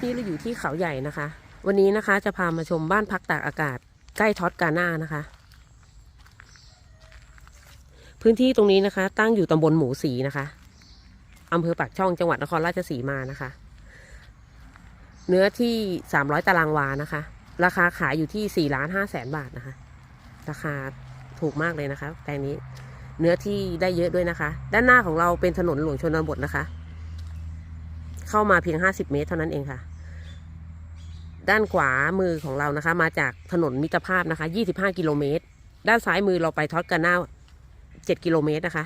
ปี้เราอยู่ที่เขาใหญ่นะคะ วันนี้นะคะจะพามาชมบ้านพักตากอากาศ ใกล้ท็อตกาน่านะคะ พื้นที่ตรงนี้นะคะ ตั้งอยู่ตำบลหมูสีนะคะอำเภอปากช่องจังหวัดนครราชสีมานะคะ เนื้อที่ 300 ตารางวานะคะ ราคาขายอยู่ที่4ล้าน5แสนบาทนะคะ ราคาถูกมากเลยนะคะแปลงนี้เนื้อที่ได้เยอะด้วยนะคะ ด้านหน้าของเราเป็นถนนหลวงชนบทนะคะ เข้ามาเพียง 50 เมตรเท่านั้นเองค่ะ ด้านขวามือของเรานะคะ มาจากถนนมิตรภาพนะคะ 25 กิโลเมตร ด้านซ้ายมือเราไปทอดกันหน้า7กิโลเมตรนะคะ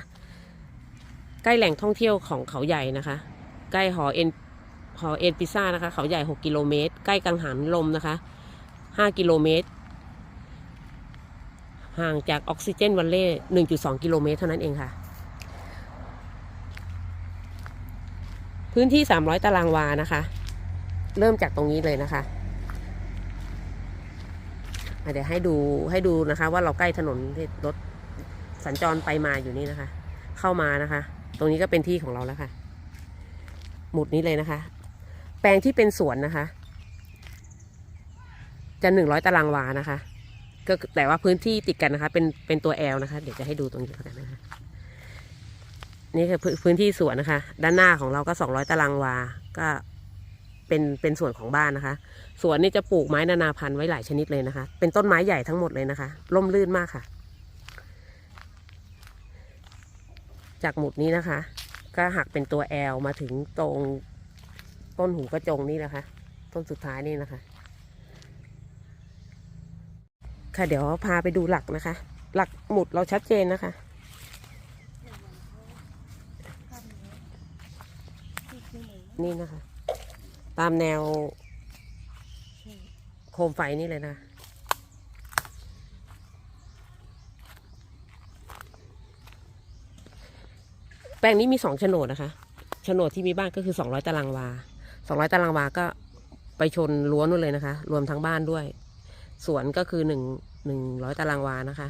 ใกล้แหล่งท่องเที่ยวของเขาใหญ่นะคะ ใกล้หอเอ็นหอเอ็นพิซ่านะคะ เขาใหญ่ 6 กิโลเมตร ใกล้กังหันลมนะคะ 5 กิโลเมตร ห่างจากออกซิเจนวันเล่1.2 กิโลเมตรเท่านั้นเองค่ะ พื้นที่ 300 ตารางวานะคะ เริ่มจากตรงนี้เลยนะคะ เดี๋ยวให้ดูให้ดูนะคะ ว่าเราใกล้ถนนที่รถสัญจรไปมาอยู่นี่นะคะ เข้ามานะคะ ตรงนี้ก็เป็นที่ของเราแล้วค่ะ หมุดนี้เลยนะคะ แปลงที่เป็นสวนนะคะ จะหนึ่งร้อยตารางวานะคะ ก็แต่ว่าพื้นที่ติดกันนะคะ เป็นเป็นตัวแอลนะคะ เดี๋ยวจะให้ดูตรงนี้แล้วกันนะคะ นี่คือพื้นที่สวนนะคะ ด้านหน้าของเราก็สองร้อยตารางวา ก็ เป็นเป็นส่วนของบ้านนะคะ สวนนี่จะปลูกไม้นานาพันธุ์ไว้หลายชนิดเลยนะคะ เป็นต้นไม้ใหญ่ทั้งหมดเลยนะคะ ร่มรื่นมากค่ะ จากหมุดนี้นะคะ ก็หักเป็นตัวแอลมาถึงตรงต้นหูกระจงนี่นะคะ ต้นสุดท้ายนี่นะคะ ค่ะเดี๋ยวพาไปดูหลักนะคะ หลักหมุดเราชัดเจนนะคะนี่นะคะ ตามแนว โคมไฟนี่เลยนะแปลงนี้มีสองโฉนดนะคะโฉนดที่มีบ้านก็คือสองร้อยตารางวาสองร้อยตารางวาก็ไปชนรั้วนู่นเลยนะคะ รวมทั้งบ้านด้วย สวนก็คือหนึ่งหนึ่งร้อยตารางวานะคะ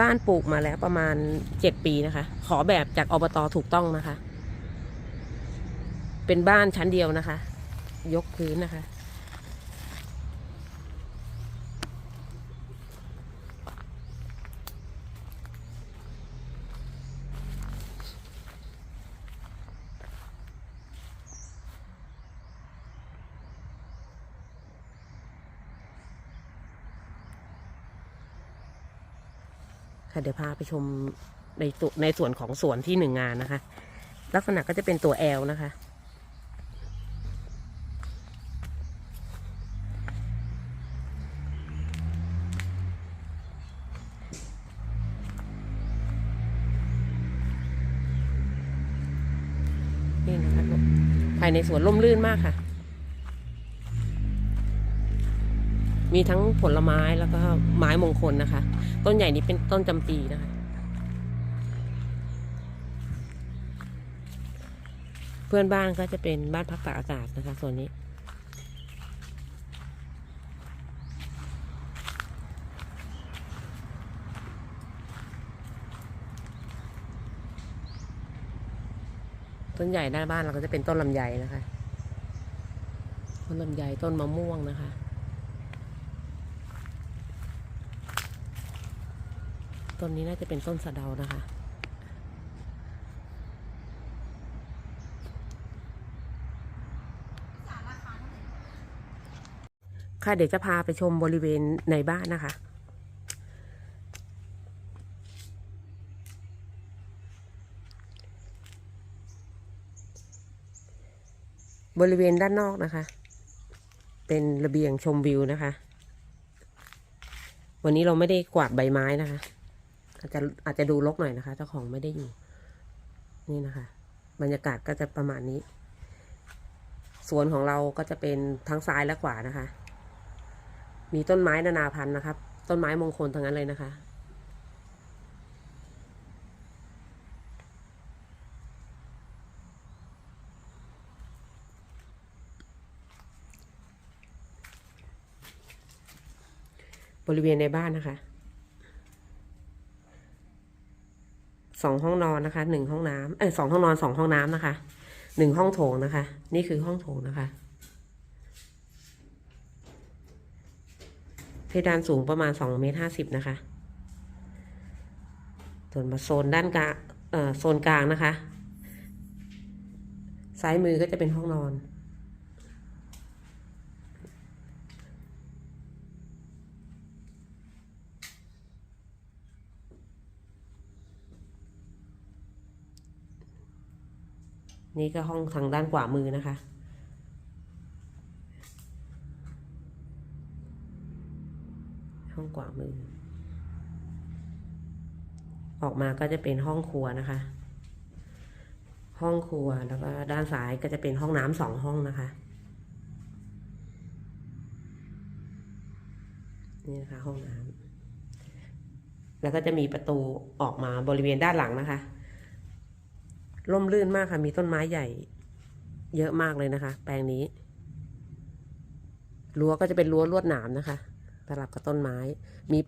บ้านปลูกมาแล้วประมาณเจ็ดปีนะคะ ขอแบบจากอบตถูกต้องนะคะ เป็นบ้านชั้นเดียวนะคะ ยกพื้นนะคะ ค่ะเดี๋ยวพาไปชมในตัวในส่วนของสวนที่หนึ่งงานนะคะ ลักษณะก็จะเป็นตัวแอลนะคะ นี่นะคะภายในสวนร่มรื่นมากค่ะ มีทั้งผลไม้แล้วก็ไม้มงคลนะคะ ต้นใหญ่นี้เป็นต้นจำปีนะคะ เพื่อนบ้านก็จะเป็นบ้านพักตากอากาศนะคะส่วนนี้ ต้นใหญ่ด้านบ้านเราก็จะเป็นต้นลำไยนะคะ ต้นลำไยต้นมะม่วงนะคะ ต้นนี้น่าจะเป็นต้นสะเดานะคะ ค่ะเดี๋ยวจะพาไปชมบริเวณในบ้านนะคะบริเวณด้านนอกนะคะ เป็นระเบียงชมวิวนะคะ วันนี้เราไม่ได้กวาดใบไม้นะคะ อาจจะอาจจะดูรกหน่อยนะคะ เจ้าของไม่ได้อยู่ นี่นะคะ บรรยากาศก็จะประมาณนี้ สวนของเราก็จะเป็นทั้งซ้ายและขวานะคะ มีต้นไม้นานาพันธุ์นะครับ ต้นไม้มงคลทั้งนั้นเลยนะคะบริเวณในบ้านนะคะ สองห้องนอนนะคะหนึ่งห้องน้ำเออสองห้องนอนสองห้องน้ำนะคะหนึ่งห้องโถงนะคะ นี่คือห้องโถงนะคะ เพดานสูงประมาณสองเมตรห้าสิบนะคะ ส่วนมาโซนด้านกลางเอ่อโซนกลางนะคะ ซ้ายมือก็จะเป็นห้องนอน นี่ก็ห้องทางด้านขวามือนะคะ ห้องขวามือ ออกมาก็จะเป็นห้องครัวนะคะ ห้องครัวแล้วก็ด้านซ้ายก็จะเป็นห้องน้ำสองห้องนะคะ นี่นะคะห้องน้ำแล้วก็จะมีประตูออกมาบริเวณด้านหลังนะคะ ร่มรื่นมากค่ะ มีต้นไม้ใหญ่ เยอะมากเลยนะคะ แปลงนี้ รั้วก็จะเป็นรั้วลวดหนามนะคะสลับกับต้นไม้ มี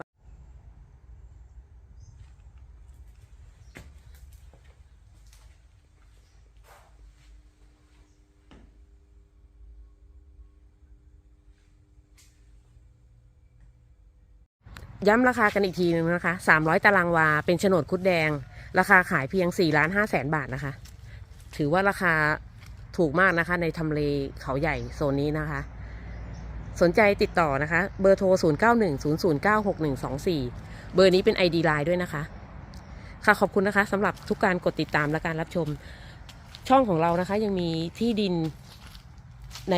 ย้ำราคากันอีกทีหนึ่งนะคะ 300 ตารางวา เป็นโฉนดคุดแดง ราคาขายเพียง4ล้าน5แสนบาทนะคะ ถือว่าราคาถูกมากนะคะ ในทำเลเขาใหญ่โซนนี้นะคะ สนใจติดต่อนะคะ เบอร์โทร 0 9 1 0 0 9 6 1 2 4 เบอร์นี้เป็น ID Line ด้วยนะคะ ค่ะขอบคุณนะคะสำหรับทุกการกดติดตามและการรับชมช่องของเรานะคะ ยังมีที่ดินใน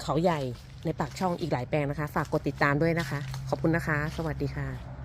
เขาใหญ่ในปากช่องอีกหลายแปลงนะคะ ฝากกดติดตามด้วยนะคะ ขอบคุณนะคะ สวัสดีค่ะ